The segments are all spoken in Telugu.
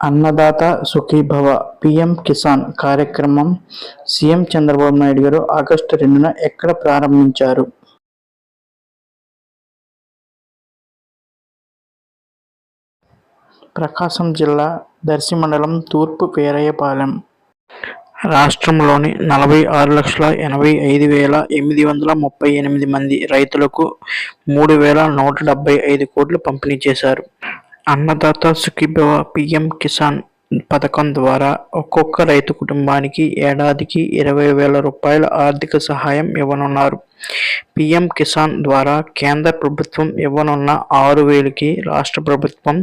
అన్నదాత సుఖీభవ పిఎం కిసాన్ కార్యక్రమం సీఎం చంద్రబాబు నాయుడు గారు ఆగస్టు రెండున ఎక్కడ ప్రారంభించారు? ప్రకాశం జిల్లా దర్శి మండలం తూర్పు పేరయ్యపాలెం. రాష్ట్రంలోని నలభై ఆరు లక్షల ఎనభై ఐదు వేల ఎనిమిది వందల ముప్పై ఎనిమిది మంది రైతులకు మూడు వేల నూట డెబ్బై ఐదు కోట్లు పంపిణీ చేశారు. అన్నదాత సుఖీభవ పిఎం కిసాన్ పథకం ద్వారా ఒక్కొక్క రైతు కుటుంబానికి ఏడాదికి ఇరవై వేల రూపాయల ఆర్థిక సహాయం ఇవ్వనున్నారు. పిఎం కిసాన్ ద్వారా కేంద్ర ప్రభుత్వం ఇవ్వనున్న ఆరు వేలకి రాష్ట్ర ప్రభుత్వం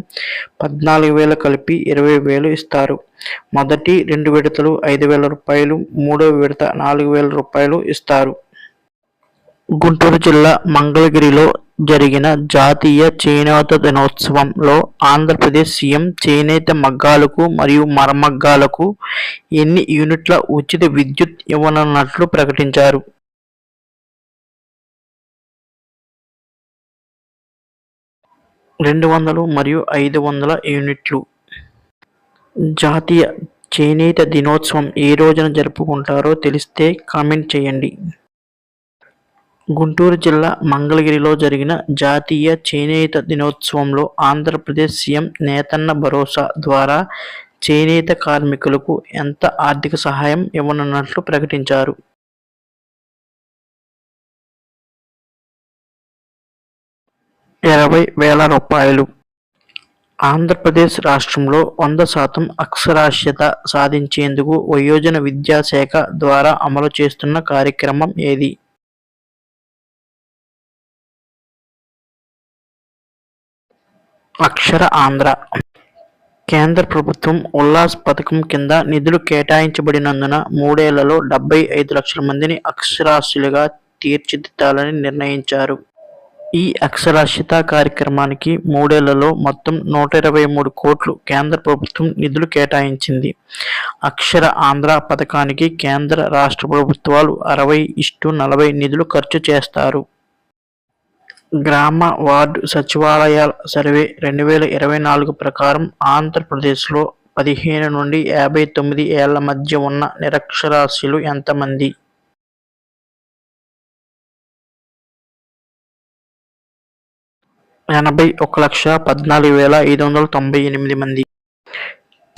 పద్నాలుగు వేలు కలిపి ఇరవై వేలు ఇస్తారు. మొదటి రెండు విడతలు ఐదు వేల రూపాయలు మూడో విడత నాలుగు వేల రూపాయలు ఇస్తారు. గుంటూరు జిల్లా మంగళగిరిలో జరిగిన జాతీయ చేనేత దినోత్సవంలో ఆంధ్రప్రదేశ్ సీఎం చేనేత మగ్గాలకు మరియు మరమగ్గాలకు ఎన్ని యూనిట్ల ఉచిత విద్యుత్ ఇవ్వనున్నట్లు ప్రకటించారు. రెండు వందలు మరియు ఐదు వందల యూనిట్లు. జాతీయ చేనేత దినోత్సవం ఏ రోజున జరుపుకుంటారో తెలిస్తే కామెంట్ చేయండి. గుంటూరు జిల్లా మంగళగిరిలో జరిగిన జాతీయ చేనేత దినోత్సవంలో ఆంధ్రప్రదేశ్ సీఎం నేతన్న భరోసా ద్వారా చేనేత కార్మికులకు ఎంత ఆర్థిక సహాయం ఇవ్వనున్నట్లు ప్రకటించారు. ఇరవై వేల రూపాయలు. ఆంధ్రప్రదేశ్ రాష్ట్రంలో వంద శాతం అక్షరాస్యత సాధించేందుకు వయోజన విద్యాశాఖ ద్వారా అమలు చేస్తున్న కార్యక్రమం ఏది? అక్షర ఆంధ్ర. కేంద్ర ప్రభుత్వం ఉల్లాస్ పథకం కింద నిధులు కేటాయించబడినందున మూడేళ్ళలో డెబ్బై ఐదు లక్షల మందిని అక్షరాస్యులుగా తీర్చిదిద్దాలని నిర్ణయించారు. ఈ అక్షరాస్యత కార్యక్రమానికి మూడేళ్ళలో మొత్తం నూట ఇరవై మూడు కోట్లు కేంద్ర ప్రభుత్వం నిధులు కేటాయించింది. అక్షర ఆంధ్ర పథకానికి కేంద్ర రాష్ట్ర ప్రభుత్వాలు అరవై ఇష్టు నలభై నిధులు ఖర్చు చేస్తారు. గ్రామ వార్డు సచివాలయాల సర్వే రెండు వేల ఇరవై నాలుగు ప్రకారం ఆంధ్రప్రదేశ్లో పదిహేను నుండి యాభై తొమ్మిది ఏళ్ళ మధ్య ఉన్న నిరక్షరాస్యులు ఎంతమంది? ఎనభై ఒక లక్ష పద్నాలుగు వేల ఐదు వందల తొంభై ఎనిమిది మంది.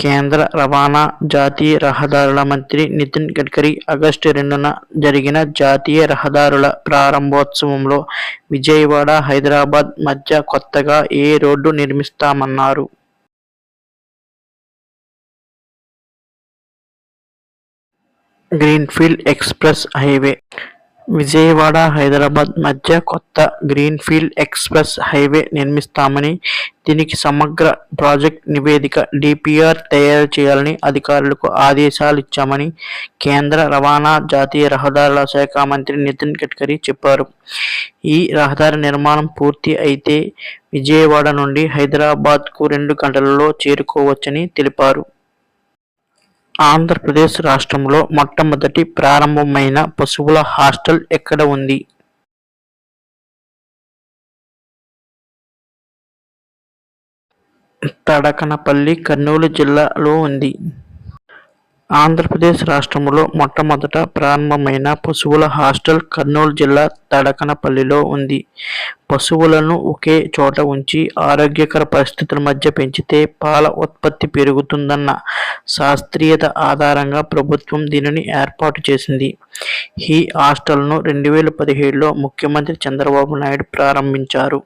కేంద్ర రవాణా జాతీయ రహదారుల మంత్రి నితిన్ గడ్కరీ ఆగస్టు రెండున జరిగిన జాతీయ రహదారుల ప్రారంభోత్సవంలో విజయవాడ హైదరాబాద్ మధ్య కొత్తగా ఏ road నిర్మిస్తామన్నారు. Greenfield express highway Vijayawada Hyderabad మధ్య కొత్త గ్రీన్ఫీల్డ్ ఎక్స్ప్రెస్ హైవే నిర్మిస్తామని దీనికి సమగ్ర ప్రాజెక్ట్ నివేదిక డిపిఆర్ తయారు చేయాలని అధికారులకు ఆదేశాలు ఇచ్చామని కేంద్ర రవాణా జాతీయ రహదారుల శాఖ మంత్రి నితిన్ గడ్కరీ చెప్పారు. ఈ రహదారి నిర్మాణం పూర్తి అయితే విజయవాడ నుండి హైదరాబాద్కు రెండు గంటలలో చేరుకోవచ్చని తెలిపారు. ఆంధ్రప్రదేశ్ రాష్ట్రంలో మొట్టమొదటి ప్రారంభమైన పశువుల హాస్టల్ ఎక్కడ ఉంది? తడకనపల్లి కర్నూలు జిల్లాలో ఉంది. ఆంధ్రప్రదేశ్ రాష్ట్రంలో మొట్టమొదట ప్రారంభమైన పశువుల హాస్టల్ కర్నూలు జిల్లా తడకనపల్లిలో ఉంది. పశువులను ఒకే చోట ఉంచి ఆరోగ్యకర పరిస్థితుల మధ్య పెంచితే పాల ఉత్పత్తి పెరుగుతుందన్న శాస్త్రీయత ఆధారంగా ప్రభుత్వం దీనిని ఏర్పాటు చేసింది. ఈ హాస్టల్ను రెండు వేల పదిహేడులో ముఖ్యమంత్రి చంద్రబాబు నాయుడు ప్రారంభించారు.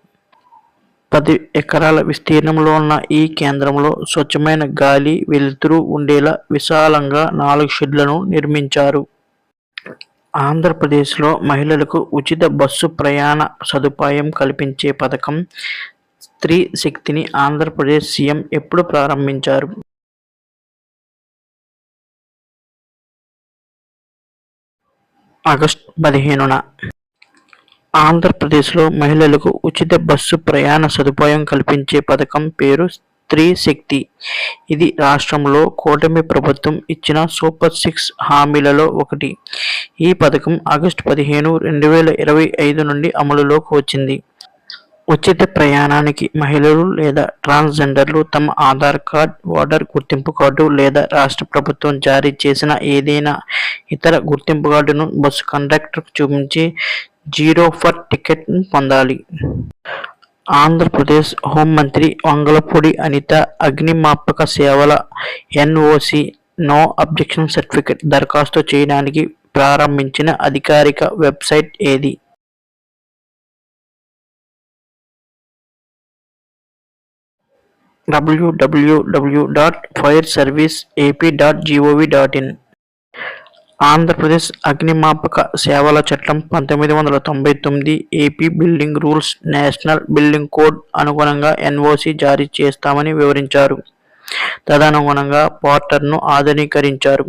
పది ఎకరాల విస్తీర్ణంలో ఉన్న ఈ కేంద్రంలో స్వచ్ఛమైన గాలి వెలుతురు ఉండేలా విశాలంగా నాలుగు షెడ్లను నిర్మించారు. ఆంధ్రప్రదేశ్లో మహిళలకు ఉచిత బస్సు ప్రయాణ సదుపాయం కల్పించే పథకం స్త్రీ శక్తిని ఆంధ్రప్రదేశ్ సీఎం ఎప్పుడు ప్రారంభించారు? ఆగస్ట్ పదిహేనున ఆంధ్రప్రదేశ్లో మహిళలకు ఉచిత బస్సు ప్రయాణ సదుపాయం కల్పించే పథకం పేరు స్త్రీ శక్తి. ఇది రాష్ట్రంలో కూటమి ప్రభుత్వం ఇచ్చిన సూపర్ సిక్స్ హామీలలో ఒకటి. ఈ పథకం ఆగస్టు పదిహేను రెండు వేల ఇరవై ఐదు నుండి అమలులోకి వచ్చింది. ఉచిత ప్రయాణానికి మహిళలు లేదా ట్రాన్స్జెండర్లు తమ ఆధార్ కార్డ్ ఓటర్ గుర్తింపు కార్డు లేదా రాష్ట్ర ప్రభుత్వం జారీ చేసిన ఏదైనా ఇతర గుర్తింపు కార్డును బస్సు కండక్టర్కు చూపించి జీరో ఫర్ టికెట్ పొందాలి. ఆంధ్రప్రదేశ్ హోంమంత్రి వంగలపూడి అనిత అగ్నిమాపక సేవల ఎన్ఓసి నో అబ్జెక్షన్ సర్టిఫికెట్ దరఖాస్తు చేయడానికి ప్రారంభించిన అధికారిక వెబ్సైట్ ఏది? W W W dot fire service AP dot G O V dot in. Andhra Pradesh అగ్నిమాపక సేవల చట్టం పంతొమ్మిది వందల తొంభై తొమ్మిది AP building rules national building code అనుగుణంగా ఎన్ఓసి జారీ చేస్తామని వివరించారు. తదనుగుణంగా పోర్టర్ను ఆధునీకరించారు.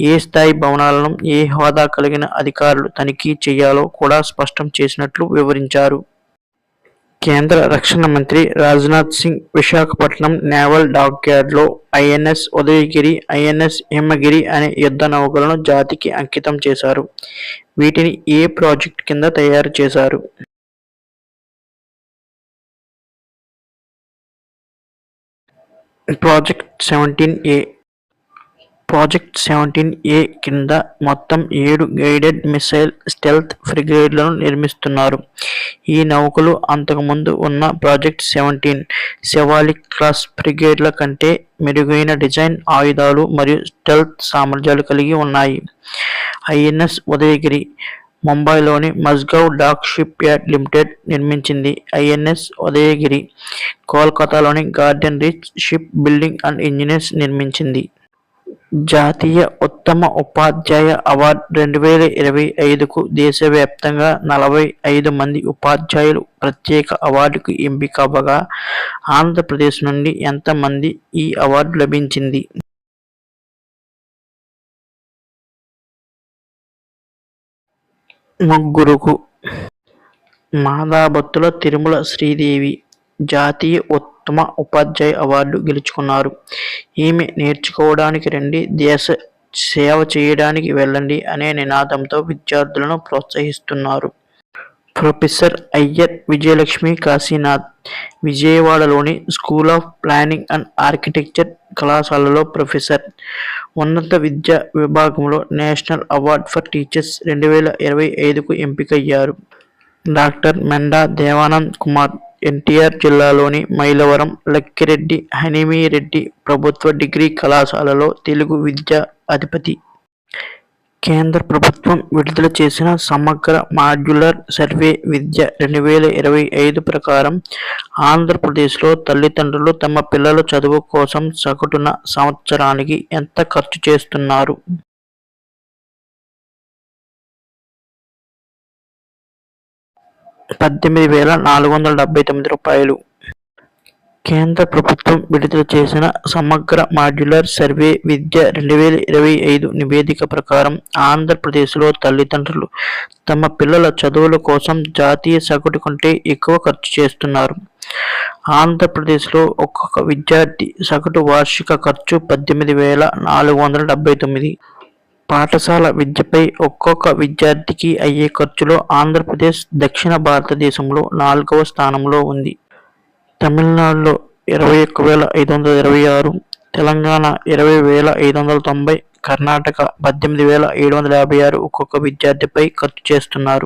ఏ స్థాయి భవనాలను ఏ హోదా కలిగిన అధికారులు తనిఖీ చేయాలో కూడా స్పష్టం చేసినట్లు వివరించారు. కేంద్ర రక్షణ మంత్రి రాజ్నాథ్ సింగ్ విశాఖపట్నం నేవల్ డాక్యార్డ్లో ఐఎన్ఎస్ ఉదయగిరి ఐఎన్ఎస్ హిమగిరి అనే యుద్ధ నౌకలను జాతికి అంకితం చేశారు. వీటిని ఏ ప్రాజెక్ట్ కింద తయారు చేశారు? Project seventeen A project seventeen A కింద మొత్తం ఏడు గైడెడ్ మిసైల్ స్టెల్త్ ఫ్రిగేడ్లను నిర్మిస్తున్నారు. ఈ నౌకలు అంతకుముందు ఉన్న ప్రాజెక్ట్ సెవెంటీన్ శివాలిక్ క్లాస్ ఫ్రిగేడ్ల కంటే మెరుగైన డిజైన్ ఆయుధాలు మరియు స్టెల్త్ సామర్థ్యాలు కలిగి ఉన్నాయి. ఐఎన్ఎస్ ఉదయగిరి ముంబైలోని Mazgaon dock ship yard limited నిర్మించింది. ఐఎన్ఎస్ ఉదయగిరి కోల్కతాలోని garden reach ship building and engineers నిర్మించింది. జాతీయ ఉత్తమ ఉపాధ్యాయ అవార్డు రెండు వేల ఇరవై ఐదుకు దేశవ్యాప్తంగా నలభై ఐదు మంది ఉపాధ్యాయులు ప్రత్యేక అవార్డుకు ఎంపిక అవ్వగా ఆంధ్రప్రదేశ్ నుండి ఎంతమంది ఈ అవార్డు లభించింది? ముగ్గురుకు. మాదాబత్తుల తిరుమల శ్రీదేవి. జాతీయ ఉత్తమ ఉపాధ్యాయ అవార్డు గెలుచుకున్నారు. ఈమె నేర్చుకోవడానికి రండి దేశ సేవ చేయడానికి వెళ్ళండి అనే నినాదంతో విద్యార్థులను ప్రోత్సహిస్తున్నారు. ప్రొఫెసర్ అయ్యర్ విజయలక్ష్మి కాశీనాథ్ విజయవాడలోని school of planning and architecture కళాశాలలో ప్రొఫెసర్. ఉన్నత విద్యా విభాగంలో నేషనల్ అవార్డ్ ఫర్ టీచర్స్ రెండు వేల ఇరవై ఐదుకు ఎంపికయ్యారు. డాక్టర్ మెండా దేవానంద్ కుమార్ ఎన్టీఆర్ జిల్లాలోని మైలవరం లక్కిరెడ్డి హనిమీరెడ్డి ప్రభుత్వ డిగ్రీ కళాశాలలో తెలుగు విద్యా అధిపతి. కేంద్ర ప్రభుత్వం విడుదల చేసిన సమగ్ర మాడ్యులర్ సర్వే విద్య రెండు వేల ఇరవై ఐదు ప్రకారం ఆంధ్రప్రదేశ్లో తల్లిదండ్రులు తమ పిల్లల చదువు కోసం సగటున సంవత్సరానికి ఎంత ఖర్చు చేస్తున్నారు? పద్దెనిమిది వేల నాలుగు వందల డెబ్బై తొమ్మిది రూపాయలు. కేంద్ర ప్రభుత్వం విడుదల చేసిన సమగ్ర మాడ్యులర్ సర్వే విద్య రెండు వేల ఇరవై ఐదు నివేదిక ప్రకారం ఆంధ్రప్రదేశ్లో తల్లిదండ్రులు తమ పిల్లల చదువుల కోసం జాతీయ సగటు కంటే ఎక్కువ ఖర్చు చేస్తున్నారు. ఆంధ్రప్రదేశ్లో ఒక్కొక్క విద్యార్థి సగటు వార్షిక ఖర్చు పద్దెనిమిది వేల నాలుగు వందల డెబ్బై తొమ్మిది. పాఠశాల విద్యపై ఒక్కొక్క విద్యార్థికి అయ్యే ఖర్చులో ఆంధ్రప్రదేశ్ దక్షిణ భారతదేశంలో నాలుగవ స్థానంలో ఉంది. తమిళనాడులో ఇరవై ఒక్క వేల ఐదు వందల ఇరవై ఆరు తెలంగాణ ఇరవై వేల ఐదు వందల తొంభై కర్ణాటక పద్దెనిమిది వేల ఏడు వందల యాభై ఆరు ఒక్కొక్క విద్యార్థిపై ఖర్చు చేస్తున్నారు.